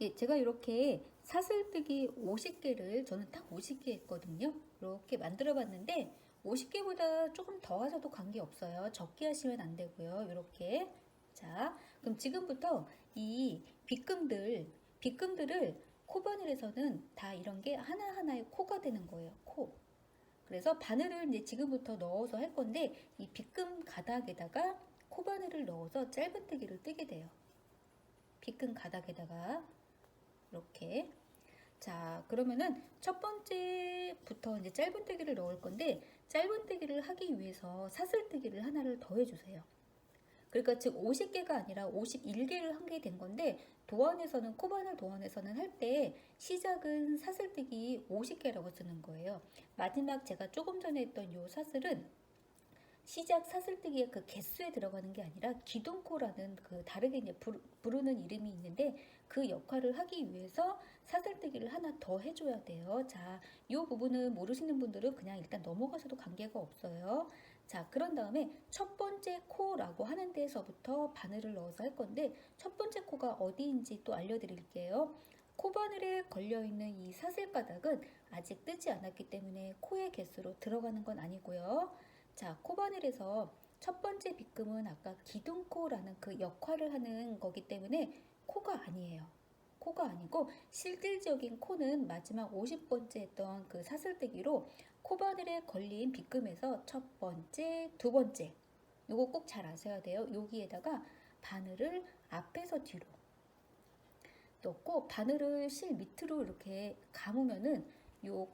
예, 제가 이렇게 사슬뜨기 50개를 저는 딱 50개 했거든요. 이렇게 만들어 봤는데 50개보다 조금 더 하셔도 관계없어요. 적게 하시면 안 되고요. 이렇게. 자, 그럼 지금부터 이 빗금들, 빗금들을 코바늘에서는 다 이런 게 하나하나의 코가 되는 거예요. 코. 그래서 바늘을 이제 지금부터 넣어서 할 건데 이 빗금 가닥에다가 코바늘을 넣어서 짧은뜨기를 뜨게 돼요. 빗금 가닥에다가 이렇게 자 그러면은 첫 번째부터 이제 짧은뜨기를 넣을 건데 짧은뜨기를 하기 위해서 사슬뜨기를 하나를 더 해주세요. 그러니까 즉 50개가 아니라 51개를 한게된 건데 도안에서는 코바늘 도안에서는 할 때 시작은 사슬뜨기 50개라고 쓰는 거예요. 마지막 제가 조금 전에 했던 요 사슬은 시작 사슬뜨기의 그 개수에 들어가는 게 아니라 기둥코라는 그 다르게 이제 부르- 부르는 이름이 있는데 그 역할을 하기 위해서 사슬뜨기를 하나 더 해줘야 돼요. 자, 이 부분은 모르시는 분들은 그냥 일단 넘어가셔도 관계가 없어요. 자, 그런 다음에 첫 번째 코라고 하는 데에서부터 바늘을 넣어서 할 건데 첫 번째 코가 어디인지 또 알려드릴게요. 코바늘에 걸려있는 이 사슬바닥은 아직 뜨지 않았기 때문에 코의 개수로 들어가는 건 아니고요. 자, 코바늘에서 첫 번째 빗금은 아까 기둥코라는 그 역할을 하는 거기 때문에 코가 아니에요. 코가 아니고 실질적인 코는 마지막 50번째 했던 그 사슬뜨기로 코바늘에 걸린 빗금에서 첫 번째, 두 번째 요거 꼭 잘 아셔야 돼요. 여기에다가 바늘을 앞에서 뒤로 넣고 바늘을 실 밑으로 이렇게 감으면은 요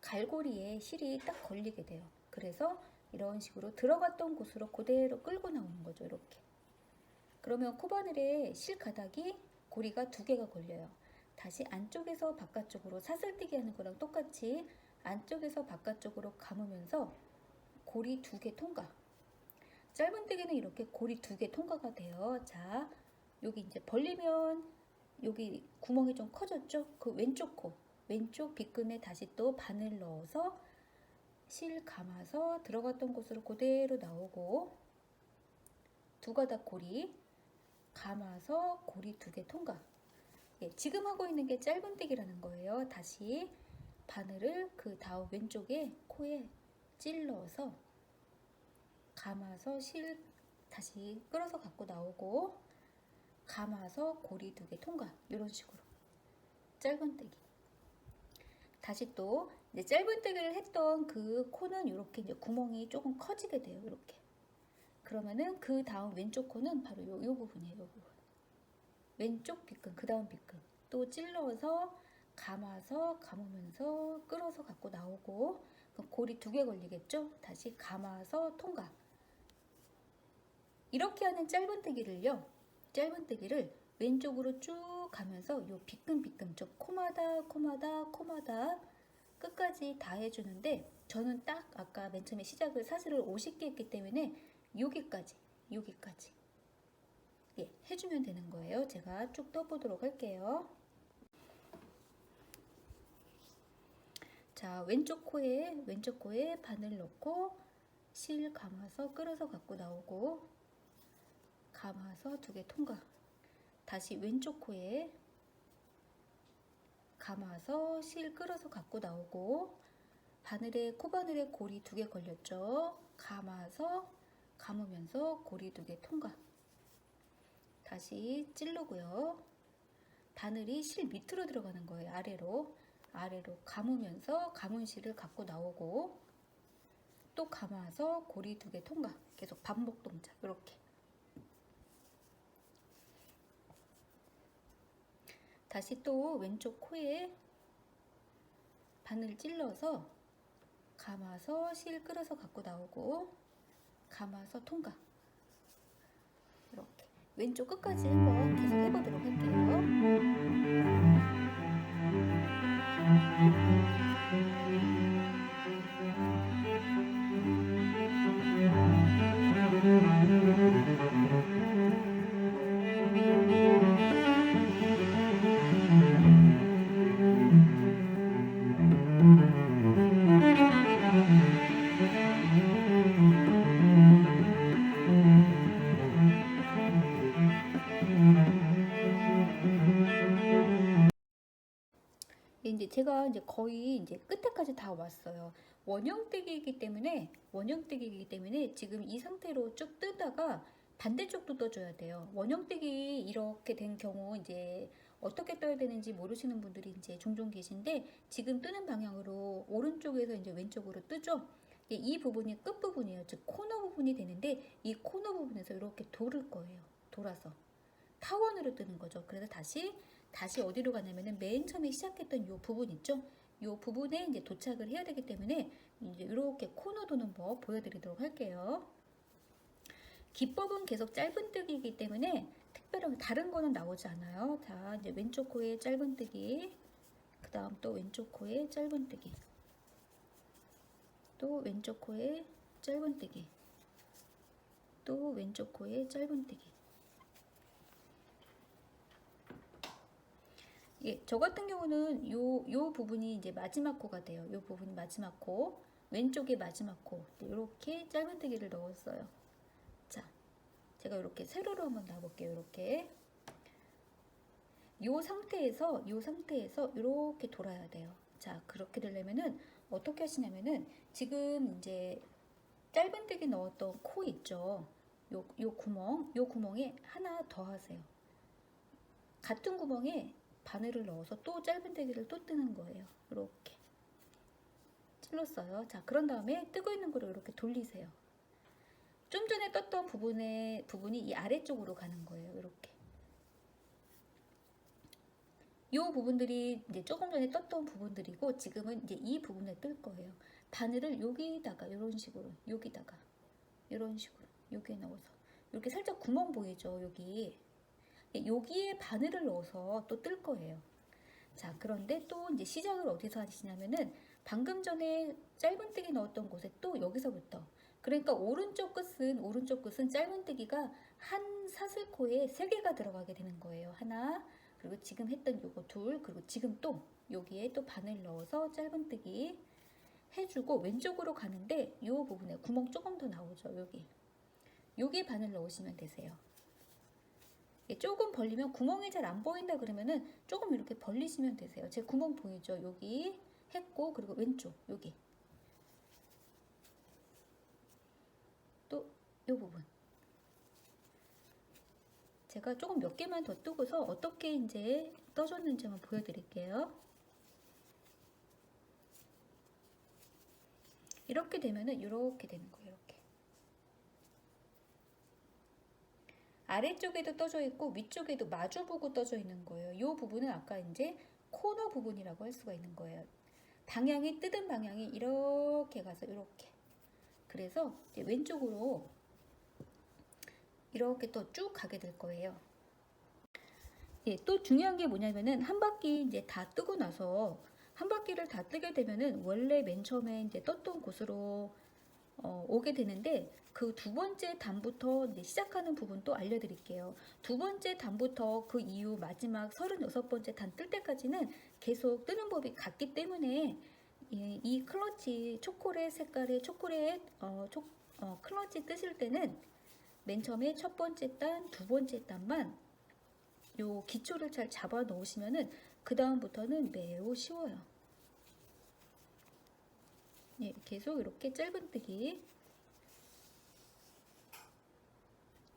갈고리에 실이 딱 걸리게 돼요. 그래서 이런 식으로 들어갔던 곳으로 그대로 끌고 나오는 거죠. 이렇게. 그러면 코바늘에 실 가닥이 고리가 두 개가 걸려요. 다시 안쪽에서 바깥쪽으로 사슬뜨기 하는 거랑 똑같이 안쪽에서 바깥쪽으로 감으면서 고리 두 개 통과. 짧은 뜨기는 이렇게 고리 두 개 통과가 돼요. 자, 여기 이제 벌리면 여기 구멍이 좀 커졌죠? 그 왼쪽 코, 왼쪽 빗금에 다시 또 바늘 넣어서 실 감아서 들어갔던 곳으로 그대로 나오고 두 가닥 고리 감아서 고리 두 개 통과. 예, 지금 하고 있는 게 짧은뜨기라는 거예요. 다시 바늘을 그 다음 왼쪽에 코에 찔러서 감아서 실 다시 끌어서 갖고 나오고 감아서 고리 두 개 통과. 이런 식으로. 짧은뜨기. 다시 또 짧은뜨기를 했던 그 코는 이렇게 이제 구멍이 조금 커지게 돼요. 이렇게 그러면은 그 다음 왼쪽 코는 바로 요, 요 부분이에요 요 부분. 왼쪽 빗금 그 다음 빗금 또 찔러서 감아서 감으면서 끌어서 갖고 나오고 고리 두 개 걸리겠죠? 다시 감아서 통과. 이렇게 하는 짧은뜨기를요 짧은뜨기를 왼쪽으로 쭉 가면서 요 빗금 좀 코마다 코마다 코마다 끝까지 다 해주는데 저는 딱 아까 맨 처음에 시작을 사슬을 50개 했기 때문에 여기까지 여기까지 예, 해주면 되는 거예요. 제가 쭉 떠보도록 할게요. 자 왼쪽 코에 왼쪽 코에 바늘 넣고 실 감아서 끌어서 갖고 나오고 감아서 두 개 통과 다시 왼쪽 코에 감아서 실 끌어서 갖고 나오고 바늘에 코바늘에 고리 두 개 걸렸죠 감아서 감으면서 고리 두 개 통과. 다시 찌르고요. 바늘이 실 밑으로 들어가는 거예요. 아래로. 아래로 감으면서 감은 실을 갖고 나오고 또 감아서 고리 두 개 통과. 계속 반복 동작. 이렇게. 다시 또 왼쪽 코에 바늘 찔러서 감아서 실 끌어서 갖고 나오고 감아서 통과 이렇게 왼쪽 끝까지 한번 계속 해보도록 할게요. 제 제가 이제 거의 이제 끝에까지 다 왔어요. 원형뜨기이기 때문에 원형뜨기이기 때문에 지금 이 상태로 쭉 뜨다가 반대쪽도 떠줘야 돼요. 원형뜨기 이렇게 된 경우 이제 어떻게 떠야 되는지 모르시는 분들이 이제 종종 계신데 지금 뜨는 방향으로 오른쪽에서 이제 왼쪽으로 뜨죠. 예, 이 부분이 끝 부분이에요. 즉 코너 부분이 되는데 이 코너 부분에서 이렇게 돌을 거예요. 돌아서 타원으로 뜨는 거죠. 그래서 다시 다시 어디로 가냐면은 맨 처음에 시작했던 이 부분 있죠. 이 부분에 이제 도착을 해야 되기 때문에 이제 이렇게 코너 도는 법 보여드리도록 할게요. 기법은 계속 짧은뜨기이기 때문에 특별한 다른 거는 나오지 않아요. 자 이제 왼쪽 코에 짧은뜨기, 그 다음 또 왼쪽 코에 짧은뜨기, 또 왼쪽 코에 짧은뜨기, 또 왼쪽 코에 짧은뜨기. 예, 저 같은 경우는 요, 요 부분이 이제 마지막 코가 돼요. 요 부분이 마지막 코, 왼쪽에 마지막 코. 이렇게 짧은뜨기를 넣었어요. 자, 제가 이렇게 세로로 한번 놔볼게요. 이렇게. 요 상태에서, 요 상태에서 이렇게 돌아야 돼요. 자, 그렇게 되려면은 어떻게 하시냐면은 지금 이제 짧은뜨기 넣었던 코 있죠. 요, 요 구멍, 요 구멍에 하나 더 하세요. 같은 구멍에 바늘을 넣어서 또 짧은뜨기를 또 뜨는 거예요. 이렇게 찔렀어요. 자, 그런 다음에 뜨고 있는 거를 이렇게 돌리세요. 좀 전에 떴던 부분의 부분이 이 아래쪽으로 가는 거예요. 이렇게. 이 부분들이 이제 조금 전에 떴던 부분들이고 지금은 이제 이 부분에 뜰 거예요. 바늘을 여기다가 이런 식으로 여기다가 이런 식으로 여기에 넣어서 이렇게 살짝 구멍 보이죠? 여기 여기에 바늘을 넣어서 또 뜰 거예요. 자, 그런데 또 이제 시작을 어디서 하시냐면은 방금 전에 짧은뜨기 넣었던 곳에 또 여기서부터 그러니까 오른쪽 끝은 오른쪽 끝은 짧은뜨기가 한 사슬코에 세 개가 들어가게 되는 거예요. 하나 그리고 지금 했던 요거 둘 그리고 지금 또 여기에 또 바늘 넣어서 짧은뜨기 해주고 왼쪽으로 가는데 이 부분에 구멍 조금 더 나오죠. 여기 여기에 바늘 넣으시면 되세요. 예, 조금 벌리면 구멍이 잘 안 보인다 그러면은 조금 이렇게 벌리시면 되세요. 제 구멍 보이죠? 여기 했고 그리고 왼쪽 여기 또 이 부분 제가 조금 몇 개만 더 뜨고서 어떻게 이제 떠줬는지 한번 보여드릴게요. 이렇게 되면은 이렇게 되는 거예요. 이렇게. 아래쪽에도 떠져 있고 위쪽에도 마주보고 떠져 있는 거예요. 이 부분은 아까 이제 코너 부분이라고 할 수가 있는 거예요. 방향이 뜨든 방향이 이렇게 가서 이렇게. 그래서 왼쪽으로 이렇게 또 쭉 가게 될 거예요. 예, 또 중요한 게 뭐냐면은 한 바퀴 이제 다 뜨고 나서 한 바퀴를 다 뜨게 되면은 원래 맨 처음에 이제 떴던 곳으로 어, 오게 되는데 그 두 번째 단부터 시작하는 부분도 알려드릴게요. 두 번째 단부터 그 이후 마지막 36번째 단 뜰 때까지는 계속 뜨는 법이 같기 때문에 이, 이 클러치 초콜릿 색깔의 초콜릿 어, 초, 어, 클러치 뜨실 때는 맨 처음에 첫 번째 단, 두 번째 단만 요 기초를 잘 잡아 놓으시면은 그 다음부터는 매우 쉬워요. 예, 계속 이렇게 짧은뜨기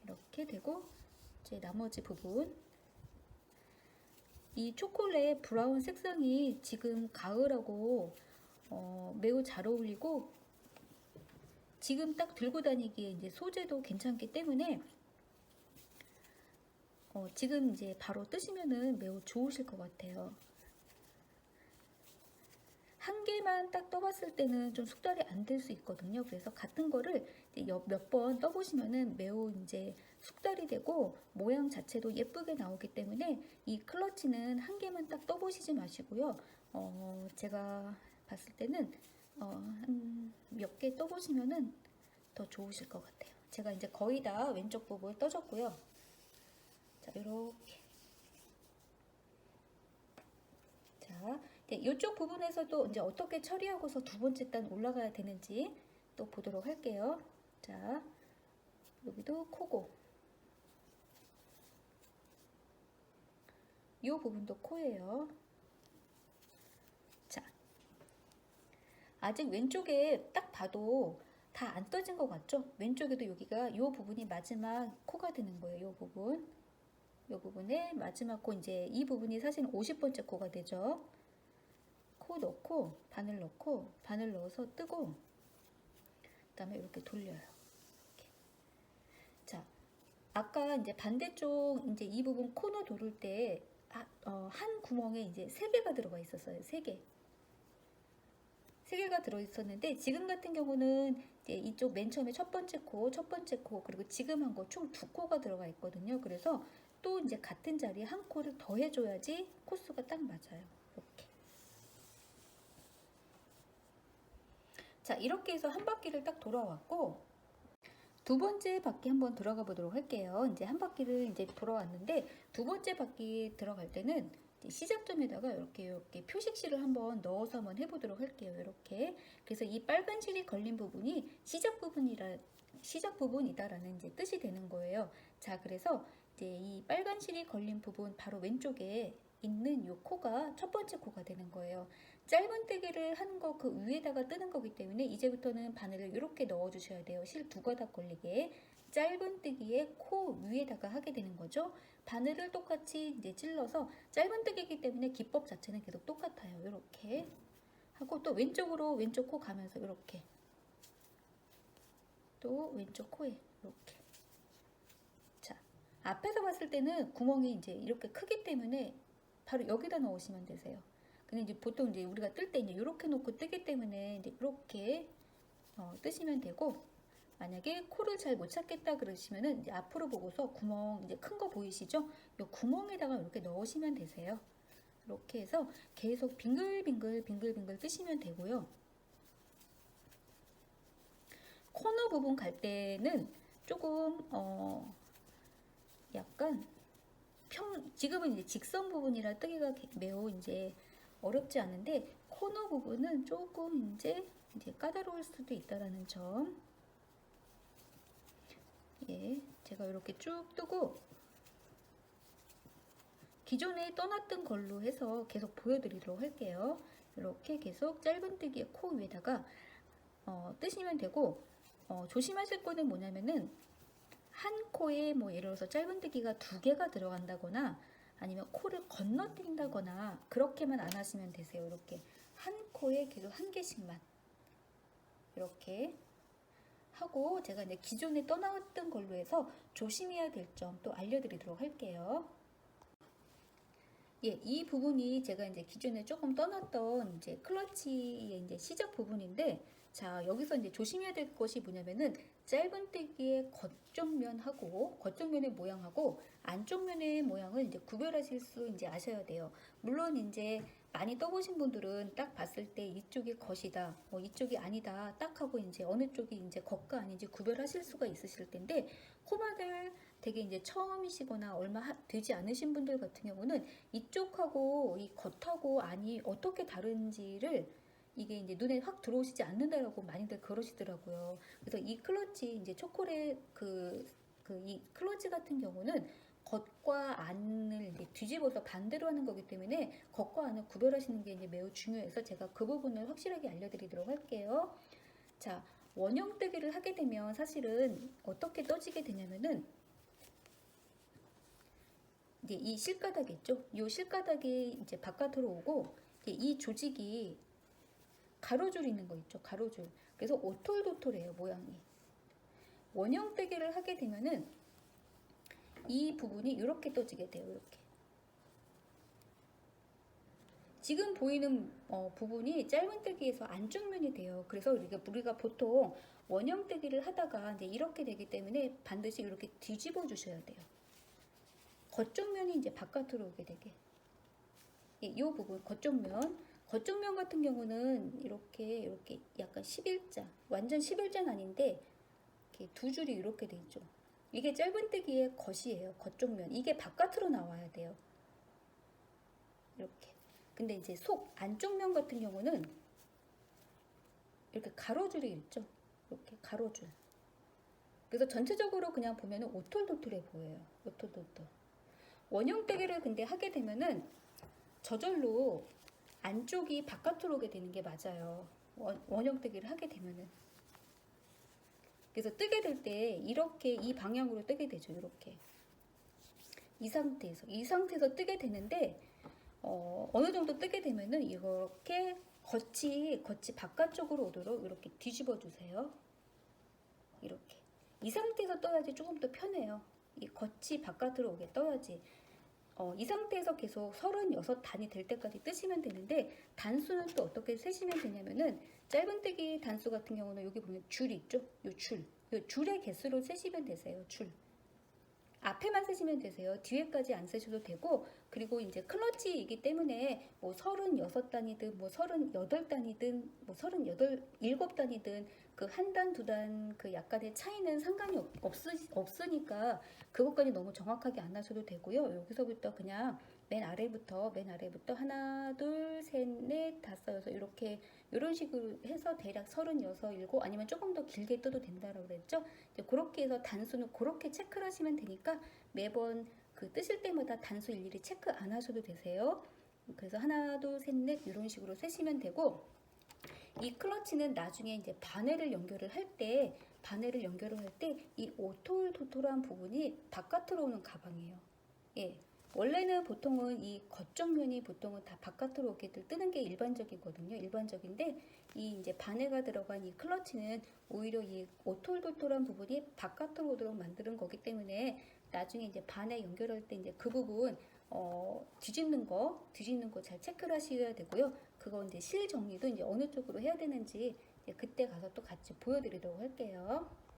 이렇게 되고 이제 나머지 부분 이 초콜릿 브라운 색상이 지금 가을하고 어, 매우 잘 어울리고 지금 딱 들고 다니기에 이제 소재도 괜찮기 때문에 어, 지금 이제 바로 뜨시면은 매우 좋으실 것 같아요. 한 개만 딱 떠봤을 때는 좀 숙달이 안 될 수 있거든요. 그래서 같은 거를 몇 번 떠보시면은 매우 이제 숙달이 되고 모양 자체도 예쁘게 나오기 때문에 이 클러치는 한 개만 딱 떠보시지 마시고요. 어, 제가 봤을 때는 어, 한몇개 떠보시면은 더 좋으실 것 같아요. 제가 이제 거의 다 왼쪽 부분 떠줬고요. 자, 이렇게. 자, 네, 이쪽 부분에서도 이제 어떻게 처리하고서 두 번째 단 올라가야 되는지 또 보도록 할게요. 자, 여기도 코고. 이 부분도 코예요. 아직 왼쪽에 딱 봐도 다 안 떠진 것 같죠? 왼쪽에도 여기가 이 부분이 마지막 코가 되는 거예요. 이 부분. 이 부분에 마지막 코 이제 이 부분이 사실 50번째 코가 되죠. 코 넣고 바늘 넣고 바늘 넣어서 뜨고 그다음에 이렇게 돌려요. 이렇게. 자, 아까 이제 반대쪽 이제 이 부분 코너 도를 때 아, 어, 한 구멍에 이제 세 개가 들어가 있었어요. 세 개. 세 개가 들어 있었는데 지금 같은 경우는 이제 이쪽 맨 처음에 첫 번째 코, 첫 번째 코 그리고 지금 한 거 총 두 코가 들어가 있거든요. 그래서 또 이제 같은 자리에 한 코를 더 해줘야지 코수가 딱 맞아요. 이렇게. 자, 이렇게 해서 한 바퀴를 딱 돌아왔고 두 번째 바퀴 한번 들어가 보도록 할게요. 이제 한 바퀴를 이제 돌아왔는데 두 번째 바퀴 들어갈 때는 시작점에다가 이렇게 이렇게 표식실을 한번 넣어서 한번 해보도록 할게요. 이렇게 그래서 이 빨간 실이 걸린 부분이 시작 부분이라 시작 부분이다라는 이제 뜻이 되는 거예요. 자, 그래서 이제 이 빨간 실이 걸린 부분 바로 왼쪽에 있는 요 코가 첫 번째 코가 되는 거예요. 짧은 뜨개를 한 거 그 위에다가 뜨는 거기 때문에 이제부터는 바늘을 이렇게 넣어 주셔야 돼요. 실 두 가닥 걸리게. 짧은 뜨기에 코 위에다가 하게 되는 거죠. 바늘을 똑같이 이제 찔러서 짧은 뜨기이기 때문에 기법 자체는 계속 똑같아요. 이렇게 하고 또 왼쪽으로 왼쪽 코 가면서 이렇게 또 왼쪽 코에 이렇게 자 앞에서 봤을 때는 구멍이 이제 이렇게 크기 때문에 바로 여기다 넣으시면 되세요. 근데 이제 보통 이제 우리가 뜰 때 이제 이렇게 놓고 뜨기 때문에 이제 이렇게 어, 뜨시면 되고 만약에 코를 잘 못 찾겠다 그러시면은 이제 앞으로 보고서 구멍 이제 큰 거 보이시죠? 이 구멍에다가 이렇게 넣으시면 되세요. 이렇게 해서 계속 빙글빙글 빙글빙글 뜨시면 되고요. 코너 부분 갈 때는 조금 어 약간 평 지금은 이제 직선 부분이라 뜨기가 게- 매우 이제 어렵지 않은데 코너 부분은 조금 이제 이제 까다로울 수도 있다라는 점. 예, 제가 이렇게 쭉 뜨고 기존에 떠났던 걸로 해서 계속 보여드리도록 할게요. 이렇게 계속 짧은 뜨기의 코 위에다가 어, 뜨시면 되고 어, 조심하실 거는 뭐냐면은 한 코에 뭐 예를 들어서 짧은 뜨기가 두 개가 들어간다거나 아니면 코를 건너뛴다거나 그렇게만 안 하시면 되세요. 이렇게 한 코에 계속 한 개씩만 이렇게 하고 제가 이제 기존에 떠나왔던 걸로 해서 조심해야 될 점 또 알려드리도록 할게요. 예, 이 부분이 제가 이제 기존에 조금 떠났던 이제 클러치의 이제 시작 부분인데, 자, 여기서 이제 조심해야 될 것이 뭐냐면은 짧은 뜨기의 겉쪽면하고 겉쪽면의 모양하고 안쪽 면의 모양을 이제 구별하실 수 이제 아셔야 돼요. 물론 이제 많이 떠보신 분들은 딱 봤을 때 이쪽이 겉이다, 뭐 이쪽이 아니다, 딱 하고 이제 어느 쪽이 이제 겉과 아닌지 구별하실 수가 있으실 텐데 코막을 되게 이제 처음이시거나 얼마 하- 되지 않으신 분들 같은 경우는 이쪽하고 이 겉하고 안이 어떻게 다른지를 이게 이제 눈에 확 들어오시지 않는다라고 많이들 그러시더라고요. 그래서 이 클러치 이제 초콜릿 그 그 이 클러치 같은 경우는 겉과 안을 뒤집어서 반대로 하는 거기 때문에 겉과 안을 구별하시는 게 이제 매우 중요해서 제가 그 부분을 확실하게 알려드리도록 할게요. 자, 원형 뜨기를 하게 되면 사실은 어떻게 떠지게 되냐면은 이제 이 실가닥 있죠? 이 실가닥이 이제 바깥으로 오고 이 조직이 가로줄 있는 거 있죠? 가로줄. 그래서 오톨도톨해요 모양이. 원형 뜨기를 하게 되면은 이 부분이 이렇게 떠지게 돼요. 이렇게. 지금 보이는 어, 부분이 짧은 뜨기에서 안쪽 면이 돼요. 그래서 우리가, 우리가 보통 원형 뜨기를 하다가 이제 이렇게 되기 때문에 반드시 이렇게 뒤집어 주셔야 돼요. 겉쪽 면이 이제 바깥으로 오게 되게. 이, 이 부분 겉쪽 면. 겉쪽 면 같은 경우는 이렇게 이렇게 약간 11자. 완전 11자는 아닌데 이렇게 두 줄이 이렇게 돼 있죠. 이게 짧은 뜨기의 겉이에요. 겉쪽 면. 이게 바깥으로 나와야 돼요. 이렇게. 근데 이제 속 안쪽 면 같은 경우는 이렇게 가로줄이 있죠. 이렇게 가로줄. 그래서 전체적으로 그냥 보면은 오톨도톨해 보여요. 오톨도톨. 원형 뜨기를 근데 하게 되면은 저절로 안쪽이 바깥으로 오게 되는 게 맞아요. 원- 원형 뜨기를 하게 되면은 그래서 뜨게 될 때 이렇게 이 방향으로 뜨게 되죠. 이렇게 이 상태에서 이 상태에서 뜨게 되는데 어, 어느 정도 뜨게 되면은 이렇게 겉이 겉이 바깥쪽으로 오도록 이렇게 뒤집어 주세요. 이렇게 이 상태에서 떠야지 조금 더 편해요. 이 겉이 바깥으로 오게 떠야지. 어, 이 상태에서 계속 36단이 될 때까지 뜨시면 되는데 단수는 또 어떻게 세시면 되냐면은 짧은뜨기 단수 같은 경우는 여기 보면 줄 있죠? 요 줄. 요 줄의 개수로 세시면 되세요. 줄. 앞에만 세시면 되세요. 뒤에까지 안 세셔도 되고 그리고 이제 클러치이기 때문에 뭐 36단이든 뭐 38단이든 뭐 38, 7단이든 그 한 단, 두 단 그 약간의 차이는 상관이 없, 없으, 없으니까 그것까지 너무 정확하게 안 하셔도 되고요. 여기서부터 그냥 맨 아래부터 맨 아래부터 하나, 둘, 셋, 넷, 다섯, 여섯 이렇게 이런 식으로 해서 대략 36, 일곱 아니면 조금 더 길게 떠도 된다라고 그랬죠. 이제 그렇게 해서 단수는 그렇게 체크를 하시면 되니까 매번 그 뜨실 때마다 단수 일일이 체크 안 하셔도 되세요. 그래서 하나, 둘, 셋, 넷 이런 식으로 세시면 되고 이 클러치는 나중에 이제 바늘을 연결을 할때 바늘을 연결을 할 때 이 오톨토톨한 부분이 바깥으로 오는 가방이에요. 예. 원래는 보통은 이 겉정면이 보통은 다 바깥으로 오게들 뜨는 게 일반적이거든요. 일반적인데 이 이제 바네가 들어간 이 클러치는 오히려 이 오톨토톨한 부분이 바깥으로 오도록 만드는 거기 때문에 나중에 이제 바네 연결할 때 이제 그 부분 어, 뒤집는 거, 뒤집는 거 잘 체크를 하셔야 되고요. 그거 이제 실 정리도 이제 어느 쪽으로 해야 되는지 그때 가서 또 같이 보여드리도록 할게요.